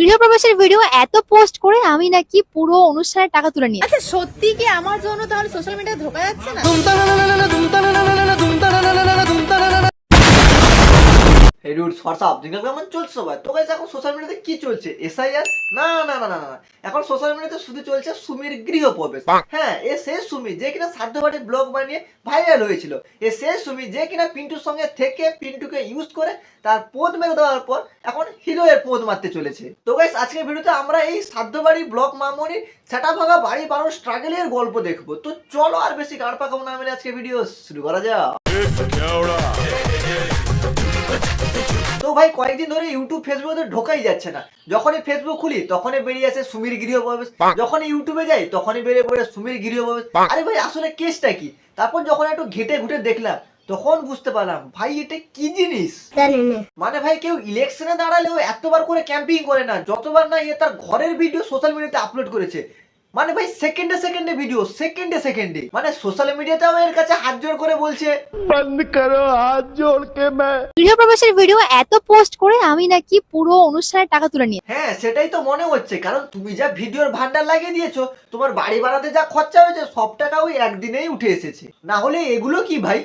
গৃহ প্রবেশের ভিডিও এত পোস্ট করে আমি নাকি পুরো অনুষ্ঠানের টাকা তুলে নিয়ে আচ্ছা সত্যি কি আমার জন্য তাহলে সোশ্যাল মিডিয়া ধোকা যাচ্ছে না? এই রুট হোয়াটসঅ্যাপ দিনকাল কেমন চলছে সবাই তো গাইস এখন সোশ্যাল মিডিয়াতে কি চলছে এসআইআর না না না না না। এখন সোশ্যাল মিডিয়াতে শুধু চলছে সুমির গৃহ প্রবেশ হ্যাঁ এ সেই সুমি যে কিনা সাধ্যবাড়ি ব্লগ বানিয়ে ভাইরাল হয়েছিল এ সেই সুমি যে কিনা পিন্টুর সঙ্গে থেকে পিন্টুকে ইউজ করে তার পোদ মেরে দেওয়ার পর এখন হিরোয়ের পোদ মারতে চলেছে তো গাইস আজকের ভিডিওতে আমরা এই সাধ্যবাড়ি ব্লক মামনির সেটা ভাঙা বাড়ি বানানোর স্ট্রাগলের গল্প দেখব তো চলো আর বেশি পাকাবো না মিলে আজকে ভিডিও শুরু করা যাক তো ভাই কয়েকদিন ধরে ইউটিউব ফেসবুকে ঢোকাই যাচ্ছে না। যখনই ফেসবুক খুলি তখনই বেরিয়ে আসে সুমির গৃহ প্রবেশ যখনই ইউটিউবে যাই তখনই বেরিয়ে পড়ে সুমির গৃহ প্রবেশ আরে ভাই আসলে কেসটা কি? তারপর যখন একটু ঘেটে ঘুটে দেখলাম তখন বুঝতে পারলাম ভাই এটা কি জিনিস? মানে ভাই কেউ ইলেকশনে দাঁড়ালেও এতবার করে ক্যাম্পিং করে না যতবার না ইয়ে তার ঘরের ভিডিও সোশ্যাল মিডিয়াতে আপলোড করেছে। মানে ভাই সেকেন্ডে সেকেন্ডে ভিডিও সেকেন্ডে সেকেন্ডে মানে সোশ্যাল মিডিয়াতেও এর কাছে হাত জোড় করে বলছে। বন্ধ করো হাত জোড় কে গৃহ প্রবেশের ভিডিও এত পোস্ট করে আমি নাকি পুরো অনুষ্ঠানের টাকা তুলে নিয়ে হ্যাঁ সেটাই তো মনে হচ্ছে কারণ তুমি যা ভিডিওর ভান্ডার লাগিয়ে দিয়েছ তোমার বাড়ি বাড়াতে যা খরচা হয়েছে সব টাকা ওই একদিনেই উঠে এসেছে। না হলে এগুলো কি ভাই?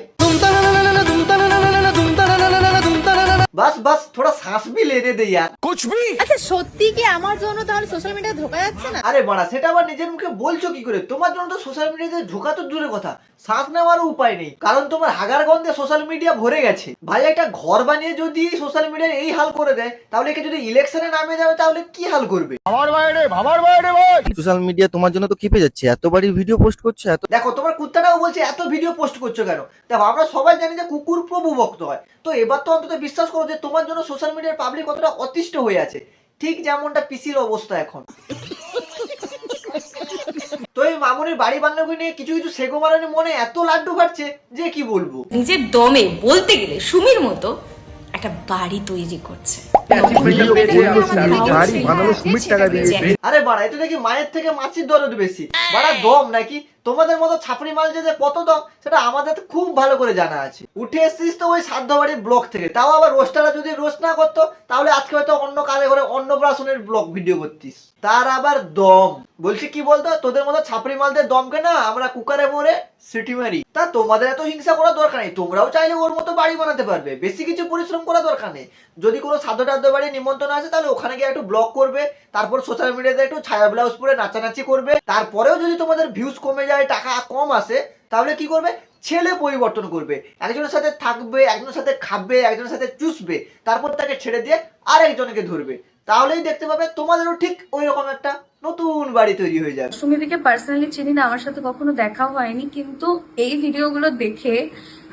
বাস বাস থোড়া শ্বাস বি লেনে দে ইয়ার। কুছ বি আচ্ছা সত্যি কি আমার জন্য তাহলে সোশ্যাল মিডিয়া ধোকা যাচ্ছে না? আরে বাড়া সেটা আবার নিজের মুখে বলছো কি করে? তোমার জন্য তো সোশ্যাল মিডিয়াতে ঢোকা তো দূরের কথা। শ্বাস নেওয়ার উপায় নেই। কারণ তোমার হাগার গন্ধে সোশ্যাল মিডিয়া ভরে গেছে। ভাই একটা ঘর বানিয়ে যদি সোশ্যাল মিডিয়া এই হাল করে দেয় তাহলে কি যদি ইলেকশনে নামে যাবে তাহলে কি হাল করবে? আমার বাইরে আমার বাইরে ভাই। সোশ্যাল মিডিয়া তোমার জন্য তো কেঁপে যাচ্ছে। এতবারই ভিডিও পোস্ট করছে এত দেখো তোমার কুত্তাটাও বলছে এত ভিডিও পোস্ট করছ কেন? দেখো আমরা সবাই জানি যে কুকুর প্রভু ভক্ত হয়। তো এবার তো অন্তত বিশ্বাস করো যে তোমার জন্য সোশ্যাল মিডিয়ার পাবলিক কতটা অতিষ্ঠ হয়ে আছে। ঠিক যেমনটা পিসির অবস্থা এখন। তো এই মামুনির বাড়ি বান্ধবী নিয়ে কিছু কিছু সেগো মারানি মনে এত লাড্ডু ফাটছে যে কি বলব? নিজের দমে বলতে গেলে সুমির মতো একটা বাড়ি তৈরি করছে। বাড়ি বানানো সুমির টাকা দিয়ে। আরে বাড়া এটা নাকি মায়ের থেকে মাছির দরদ বেশি। বাড়া দম নাকি? তোমাদের মতো ছাপড়ি মাল যে কত দম, সেটা আমাদের খুব ভালো করে জানা আছে। উঠে এসছিস তো ওই সাধ্যবাড়ির ব্লক থেকে, তাও আবার রোস্টাররা যদি রোস্ট না করতো, তাহলে আজকে হয়তো অন্য কালে করে অন্নপ্রাশনের ব্লক ভিডিও করতিস। তার আবার দম। বলছি কি বলতো, তোদের মতো ছাপড়ি মালদের দমকে না আমরা কুকারে মরে সিটি মারি। তা তোমাদের এত হিংসা করার দরকার নেই, তোমরাও চাইলে ওর মতো বাড়ি বানাতে পারবে, বেশি কিছু পরিশ্রম করা দরকার নেই। যদি কোনো সাধ্য টাধ্য বাড়ি নিমন্ত্রণ আছে তাহলে ওখানে গিয়ে একটু ব্লগ করবে, তারপর সোশ্যাল মিডিয়াতে একটু ছায়া ব্লাউজ পরে নাচানাচি করবে, তারপরেও যদি তোমাদের ভিউজ কমে যায় টাকা কম আসে তাহলে কি করবে? ছেলে পরিবর্তন করবে। একজনের সাথে থাকবে একজনের সাথে খাবে একজনের সাথে চুষবে তারপর তাকে ছেড়ে দিয়ে আরেকজনকে ধরবে। তাহলেই দেখতে পাবে তোমাদেরও ঠিক ওই রকম একটা নতুন বাড়ি তৈরি হয়ে যাবে। সুমিদিকে পার্সোনালি চিনি না আমার সাথে কখনো দেখা হয়নি কিন্তু এই ভিডিওগুলো দেখে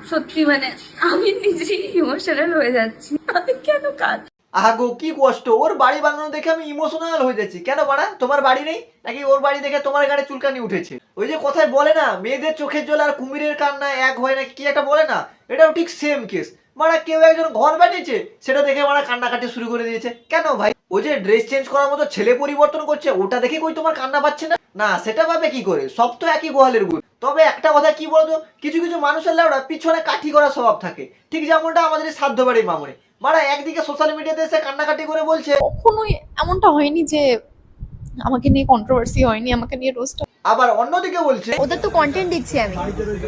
সত্যি মানে আমি নিজেই ইমোশনাল হয়ে যাচ্ছি। আমি কেন কাজ আগো কি কষ্ট ওর বাড়ি বানানো দেখে আমি ইমোশনাল হয়ে যাচ্ছি। কেন বাড়া? তোমার বাড়ি নেই? নাকি ওর বাড়ি দেখে তোমার গাড়ি চুলকানি উঠেছে? ওই যে কথায় বলে না, মেয়েদের চোখের জল আর কুমিরের কান্না এক হয় না, কি একটা বলে না? এটাও ঠিক সেম কেস মারা কেউ একজন ঘর বানিয়েছে, সেটা দেখে মারা কান্নাকাটি শুরু করে দিয়েছে। কেন ভাই? ও যে ড্রেস চেঞ্জ করার মতো ছেলে পরিবর্তন করছে, ওটা দেখে কই তোমার কান্না পাচ্ছে না? না, সেটা ভাবে কি করে? সব তো একই গোহালের গুণ তবে একটা কথা কি বলতো? কিছু কিছু মানুষের লেওড়া পিছনে কাঠি করা স্বভাব থাকে। ঠিক যেমনটা আমাদের সাধ্য বাড়ির মামুনি। মারা একদিকে সোশ্যাল মিডিয়াতে এসে কান্নাকাটি করে বলছে, কখনোই এমনটা হয়নি যে আমাকে নিয়ে কন্ট্রোভার্সি হয়নি, আমাকে নিয়ে রোস্ট আবার অন্যদিকে বলছে ওদের তো কন্টেন্ট দেখছি আমি।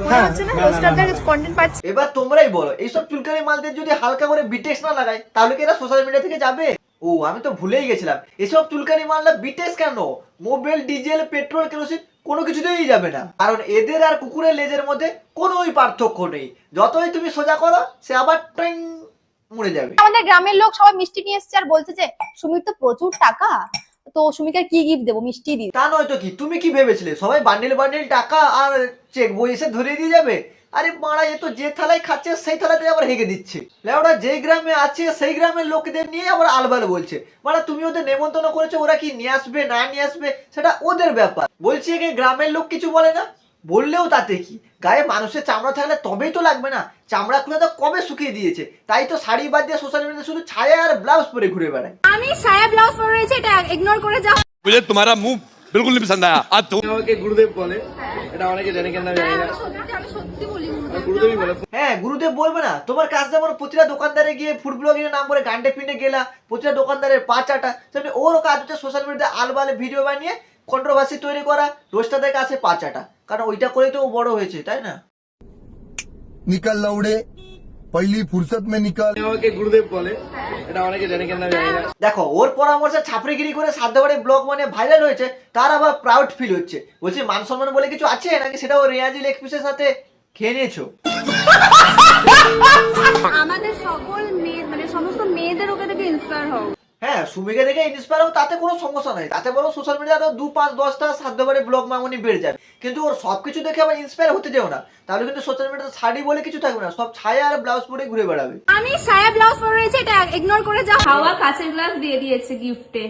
মনে হচ্ছে না রোস্টারদের কন্টেন্ট পাচ্ছি? এবার তোমরাই বলো এইসব চুলকানি মালদের যদি হালকা করে বিটেক্স না লাগায় তাহলে কি এরা সোশ্যাল মিডিয়া থেকে যাবে? ও আমি তো ভুলেই গেছিলাম। এসব চুলকানি মালরা বিটেক্স কেন? মোবিল ডিজেল পেট্রোল কেরোসিন কোনো কিছুতেই যাবে না। কারণ এদের আর কুকুরের লেজের মধ্যে কোনোই পার্থক্য নেই। যতই তুমি সোজা করো সে আবার ট্রেং মরে যাবে। আমাদের গ্রামের লোক সবাই মিষ্টি নিয়ে এসছে আর বলছে যে সুমির তো প্রচুর টাকা। তো সুমিকা কি গিফট দেবো? মিষ্টি দিই তা নয় তো কি? তুমি কি ভেবেছিলে? সবাই বান্ডিল বান্ডিল টাকা আর চেক বই এসে ধরে দিয়ে যাবে? আরে মারা, এ তো যে থালায় খাচ্ছে, সেই থালাতে আবার হেগে দিচ্ছে। ওরা যে গ্রামে আছে, সেই গ্রামের লোকদের নিয়ে আবার আলবাল বলছে। মারা, তুমি ওদের নেমন্তন্ন করেছ, ওরা কি নিয়ে আসবে, না নিয়ে আসবে? সেটা ওদের ব্যাপার। বলছি একে গ্রামের লোক কিছু বলে না? বললেও তাতে কি? গায়ে মানুষের চামড়া থাকলে তবেই তো লাগবে না। চামড়া খুলে তো কবে শুকিয়ে দিয়েছে? তাই তো শাড়ি বাদ দিয়ে সোশ্যাল মিডিয়া শুধু ছায়া আর ব্লাউজ পরে ঘুরে বেড়ায়। আমি ছায়া ব্লাউজ পরে রয়েছে এটা ইগনোর করে যাও। বুঝলে তোমার মুখ বিলকুল নি পছন্দ আয়া আর তুমি আমাকে গুরুদেব বলে এটা অনেকে জানে কেন জানি না। হ্যাঁ, হ্যাঁ, হ্যাঁ গুরুদেব। বলবে না। তোমার কাজ যেমন প্রতিটা দোকানদারে গিয়ে ফুড ব্লগিং এর নাম করে গান্ডে পিন্ডে গেলা প্রতিটা দোকানদারের পাঁচাটা চাটা ওরও কাজ হচ্ছে সোশ্যাল মিডিয়াতে আলবালে ভিডিও বানিয়ে কন্ট্রোভার্সি তৈরি করা রোস্টাদের কাছে পাচাটা। কারণ ওইটা করে তো বড় হয়েছে তাই না? নিকাল লাউড়ে মানে ভাইরাল হয়েছে তার আবার প্রাউড ফিল হচ্ছে। বলছি মান সম্মান বলে কিছু আছে? নাকি রেয়াজি সাথে আমাদের সকল মেয়ে মানে সমস্ত মেয়েদের ওকে থেকে ইন্সপায়ার হ্যাঁ সুমিকে দেখে ইন্সপায়ার হব তাতে কোনো সমস্যা নাই। তাতে বলো সোশ্যাল মিডিয়া আরও দু পাঁচ দশটা সাধ্যবারে ব্লগ মামনি বেড়ে যাবে। কিন্তু ওর সব কিছু দেখে আবার ইন্সপায়ার হতে যাও না। তাহলে কিন্তু সোশ্যাল মিডিয়াতে শাড়ি বলে কিছু থাকবে না সব ছায়া আর ব্লাউজ পরে ঘুরে বেড়াবে। আমি ছায়া ব্লাউজ পরে রয়েছে এটা ইগনোর করে যাও। হাওয়া কাঁচের গ্লাস দিয়ে দিয়েছে গিফটে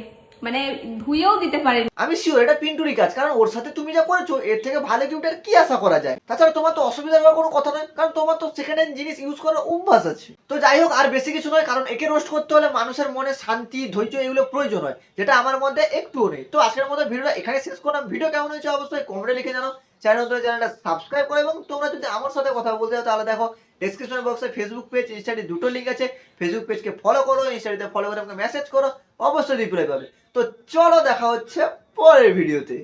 মানে ধুয়েও দিতে পারেনি। আমি শিওর এটা পিন্টুরি কাজ, কারণ ওর সাথে তুমি যা করেছ, এর থেকে ভালো গিফট আর কি আশা করা যায়? তাছাড়া তোমার তো অসুবিধা হওয়ার কোনো কথা নয়, কারণ তোমার তো সেকেন্ড হ্যান্ড জিনিস ইউজ করার অভ্যাস আছে। তো যাই হোক, আর বেশি কিছু নয়, কারণ একে রোস্ট করতে হলে মানুষের মনে শান্তি, ধৈর্য এগুলো প্রয়োজন হয়, যেটা আমার মধ্যে একটুও নেই। তো আজকের মধ্যে ভিডিওটা এখানে শেষ করলাম। ভিডিও কেমন হয়েছে অবশ্যই কমেন্টে লিখে জানাও। চ্যানেল চ্যানেলটা সাবস্ক্রাইব করো এবং তোমরা যদি আমার সাথে কথা বলতে চাও, তাহলে দেখো ডেসক্রিপশন বক্সে ফেসবুক পেজ ইনস্টাডি দুটো লিঙ্ক আছে। ফেসবুক পেজকে ফলো করো ইনস্টাতে ফলো করে আমাকে মেসেজ করো, অবশ্যই রিপ্লাই পাবে। তো চলো দেখা হচ্ছে পরের ভিডিওতে